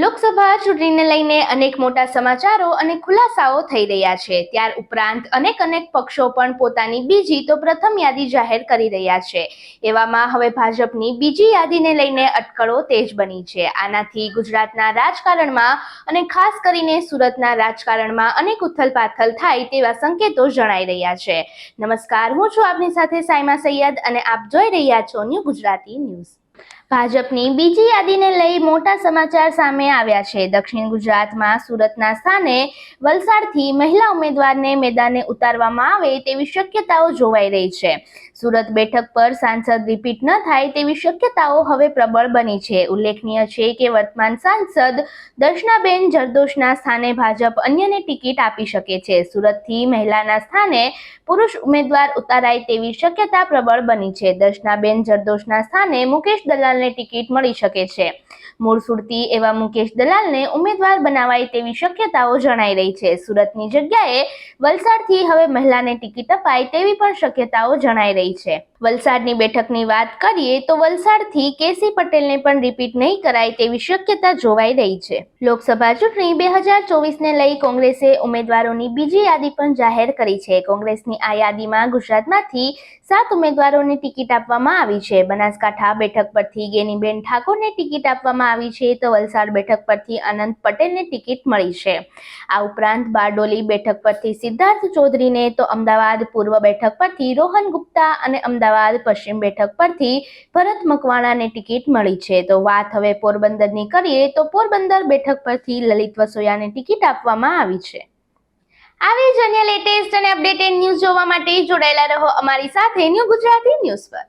લોકસભા ચૂંટણીને લઈને અનેક મોટા સમાચારો અને ખુલાસાઓ થઈ રહ્યા છે. ત્યાર ઉપરાંત અનેક અનેક પક્ષો પણ પોતાની બીજી તો પ્રથમ યાદી જાહેર કરી રહ્યા છે. એવામાં હવે ભાજપની બીજી યાદીને લઈને અટકળો તેજ બની છે. આનાથી ગુજરાતના રાજકારણમાં અને ખાસ કરીને સુરતના રાજકારણમાં અનેક ઉથલપાથલ થાય તેવા સંકેતો જણાઈ રહ્યા છે. નમસ્કાર, હું છું આપની સાથે સાયમા સૈયદ અને આપ જોઈ રહ્યા છો ન્યૂ ગુજરાતી ન્યૂઝ. ભાજપની બીજી યાદીને લઈ મોટા સમાચાર સામે આવ્યા છે. દક્ષિણ ગુજરાતમાં સુરતના સ્થાને વલસાડથી મહિલા ઉમેદવારને મેદાને ઉતારવામાં આવે તેવી શક્યતાઓ જોવાઈ રહી છે. સુરત બેઠક પર સાંસદ રિપીટ ન થાય તેવી શક્યતાઓ હવે પ્રબળ બની છે. ઉલ્લેખનીય છે કે વર્તમાન સાંસદ દર્શનાબેન જરદોશના સ્થાને ભાજપ અન્યને ટિકિટ આપી શકે છે. સુરતથી મહિલાના સ્થાને પુરુષ ઉમેદવાર ઉતારાય તેવી શક્યતા પ્રબળ બની છે. દર્શનાબેન જરદોશના સ્થાને મુકેશ દલાલને ટિકિટ મળી શકે છે. મૂળ સુરતી એવા મુકેશ દલાલને ઉમેદવાર બનાવાય તેવી શક્યતાઓ જણાઈ રહી છે. સુરતની જગ્યાએ વલસાડથી હવે મહિલાને ટિકિટ અપાય તેવી પણ શક્યતાઓ જણાઈ રહી છે. વલસાડની બેઠકની વાત કરીએ તો વલસાડથી કેસી પટેલને પણ રિપીટ નહીં કરાય તેવી શક્યતા જોવાઈ રહી છે. લોકસભા ચૂંટણી બે હજાર ચોવીસને લઈ કોંગ્રેસે ઉમેદવારોની બીજી યાદી પણ જાહેર કરી છે. કોંગ્રેસની આ યાદીમાં ગુજરાતમાંથી સાત ઉમેદવારોને ટિકિટ આપવામાં આવી છે. બનાસકાંઠા બેઠક પરથી ગેનીબેન ઠાકોરને ટિકિટ આપવામાં આવી છે તો વલસાડ બેઠક પરથી અનંત પટેલને ટિકિટ મળી છે. આ ઉપરાંત બારડોલી બેઠક પરથી સિદ્ધાર્થ ચૌધરીને તો અમદાવાદ પૂર્વ બેઠક પરથી રોહન ગુપ્તા અને અમદાવાદ પશ્ચિમ બેઠક પરથી ભરત મકવાણાને ટિકિટ મળી છે. તો વાત હવે પોરબંદરની કરીએ, તો પોરબંદર બેઠક પરથી લલિત વસોયાને ટિકિટ આપવામાં આવી છે. આવી જ અન્ય લેટેસ્ટ અને અપડેટેડ ન્યૂઝ જોવા માટે જોડાયેલા રહો અમારી સાથે ન્યૂ ગુજરાતી ન્યૂઝ પર.